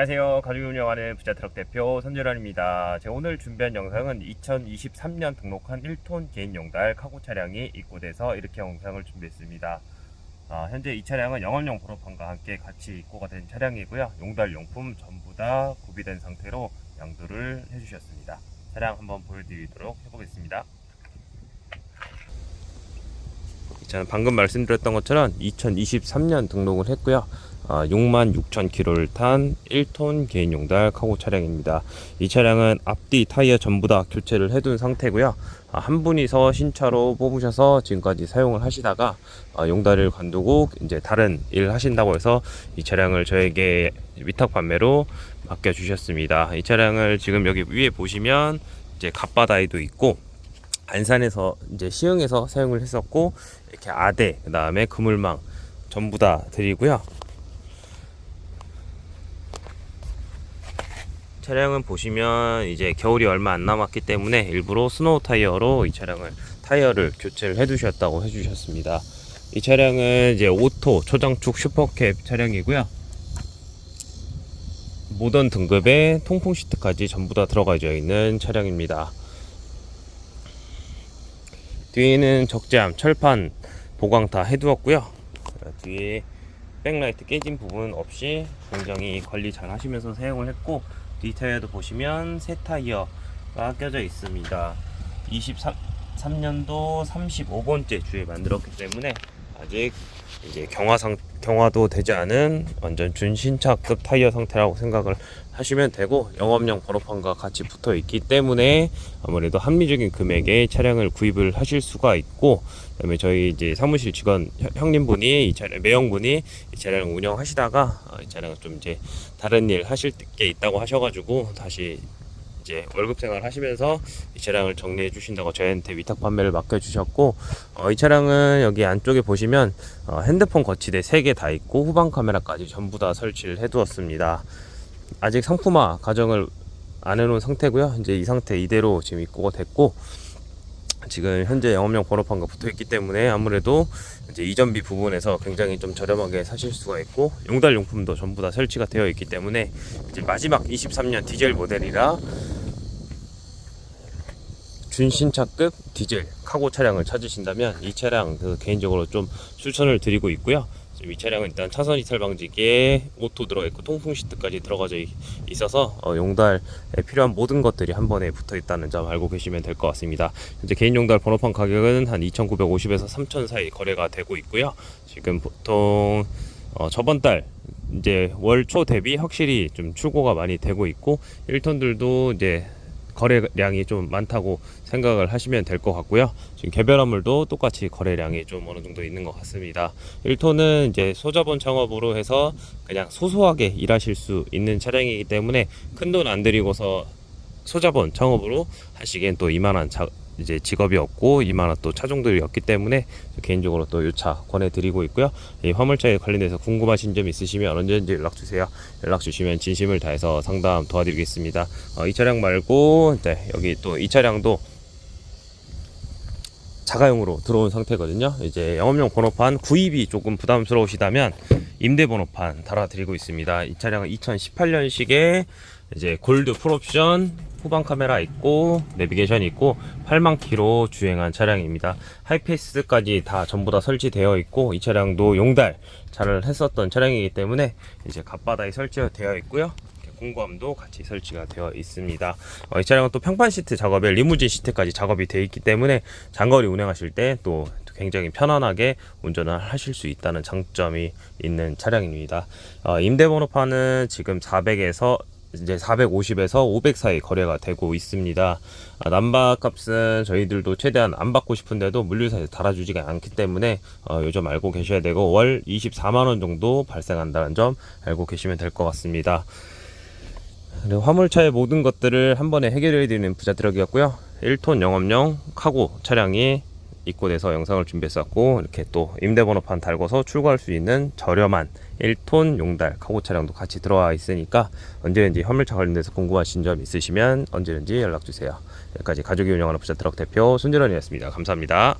안녕하세요. 가족 운영하는 부자트럭 대표 선재란입니다. 제가 오늘 준비한 영상은 2023년 등록한 1톤 개인 용달 카고 차량이 입고돼서 이렇게 영상을 준비했습니다. 아, 현재 이 차량은 영업용 번호판과 함께 같이 입고가 된 차량이고요. 용달 용품 전부 다 구비된 상태로 양도를 해주셨습니다. 차량 한번 보여드리도록 해보겠습니다. 저는 방금 말씀드렸던 것처럼 2023년 등록을 했고요. 아, 6만 6천 킬로를 탄 1톤 개인 용달 카고 차량입니다. 이 차량은 앞뒤 타이어 전부 다 교체를 해둔 상태고요. 아, 한 분이서 신차로 뽑으셔서 지금까지 사용을 하시다가 아, 용달을 관두고 이제 다른 일 하신다고 해서 이 차량을 저에게 위탁 판매로 맡겨 주셨습니다. 이 차량을 지금 여기 위에 보시면 이제 갓바다에도 있고 안산에서 이제 시흥에서 사용을 했었고 이렇게 아대 그 다음에 그물망 전부 다 드리고요. 차량은 보시면 이제 겨울이 얼마 안 남았기 때문에 일부러 스노우 타이어로 이 차량을 타이어를 교체를 해두셨다고 해주셨습니다. 이 차량은 이제 오토 초장축 슈퍼캡 차량이고요. 모던 등급의 통풍 시트까지 전부 다 들어가져 있는 차량입니다. 뒤에는 적재함, 철판 보강 다 해두었고요. 뒤에 백라이트 깨진 부분 없이 굉장히 관리 잘 하시면서 사용을 했고 뒤 타이어도 보시면 새 타이어가 껴져 있습니다. 23년도 35번째 주에 만들었기 때문에 아직 이제 경화상 경화도 되지 않은 완전 준신차급 타이어 상태라고 생각을 하시면 되고 영업용 번호판과 같이 붙어 있기 때문에 아무래도 합리적인 금액의 차량을 구입을 하실 수가 있고 그다음에 저희 이제 사무실 직원 형- 형님분이 이 차량 매형분이 이 차량을 운영하시다가 어, 이 차량을 좀 이제 다른 일 하실 게 있다고 하셔가지고 다시 이제 월급 생활 하시면서 이 차량을 정리해 주신다고 저희한테 위탁 판매를 맡겨 주셨고 어, 이 차량은 여기 안쪽에 보시면 어, 핸드폰 거치대 3개 다 있고 후방 카메라까지 전부 다 설치를 해 두었습니다. 아직 상품화 과정을 안 해놓은 상태고요. 이제 이 상태 이대로 지금 입고가 됐고 지금 현재 영업용 번호판과 붙어 있기 때문에 아무래도 이제 이전비 부분에서 굉장히 좀 저렴하게 사실 수가 있고 용달 용품도 전부 다 설치가 되어 있기 때문에 이제 마지막 23년 디젤 모델이라 준신차급 디젤 카고 차량을 찾으신다면 이 차량 그 개인적으로 좀 추천을 드리고 있고요. 이 차량은 일단 차선 이탈 방지기에 오토 들어가 있고 통풍 시트까지 들어가져 있- 있어서 어, 용달에 필요한 모든 것들이 한 번에 붙어 있다는 점 알고 계시면 될 것 같습니다. 현재 개인 용달 번호판 가격은 한 2,950에서 3,000 사이 거래가 되고 있고요. 지금 보통 어, 저번 달 이제 월 초 대비 확실히 좀 출고가 많이 되고 있고 1톤들도 이제 거래량이 좀 많다고 생각을 하시면 될 것 같고요. 지금 개별 화물도 똑같이 거래량이 좀 어느 정도 있는 것 같습니다. 1톤은 이제 소자본 창업으로 해서 그냥 소소하게 일하실 수 있는 차량이기 때문에 큰 돈 안 들이고서 소자본 창업으로 하시기엔 또 이만한 자, 이제 직업이 없고 이만한 또 차종들이 없기 때문에 개인적으로 또 이 차 권해드리고 있고요. 이 화물차에 관련해서 궁금하신 점 있으시면 언제든지 연락 주세요. 연락 주시면 진심을 다해서 상담 도와드리겠습니다. 어, 이 차량 말고 이제 여기 또 이 차량도 자가용으로 들어온 상태거든요. 이제 영업용 번호판 구입이 조금 부담스러우시다면 임대 번호판 달아드리고 있습니다. 이 차량은 2018년식에 이제 골드 풀옵션 후방 카메라 있고 내비게이션 있고 8만 킬로 주행한 차량입니다. 하이패스까지 다 전부 다 설치되어 있고 이 차량도 용달 잘 했었던 차량이기 때문에 이제 갓바다에 설치되어 있고요. 공구함도 같이 설치가 되어 있습니다. 어, 이 차량은 또 평판 시트 작업에 리무진 시트까지 작업이 되어 있기 때문에 장거리 운행하실 때 또 굉장히 편안하게 운전을 하실 수 있다는 장점이 있는 차량입니다. 어, 임대 번호판은 지금 400에서 이제 450에서 500 사이 거래가 되고 있습니다. 아, 남바 값은 저희들도 최대한 안 받고 싶은데도 물류사에서 달아주지가 않기 때문에 어, 요즘 알고 계셔야 되고 월 24만 원 정도 발생한다는 점 알고 계시면 될 것 같습니다. 그리고 화물차의 모든 것들을 한 번에 해결해 드리는 부자 트럭이었고요. 1톤 영업용 카고 차량이 입고돼서 영상을 준비했었고 이렇게 또 임대번호판 달고서 출고할 수 있는 저렴한 1톤 용달 카고 차량도 같이 들어와 있으니까 언제든지 화물차 관련돼서 궁금하신 점 있으시면 언제든지 연락 주세요. 여기까지 가족이 운영하는 부자 트럭 대표 손재런이었습니다. 감사합니다.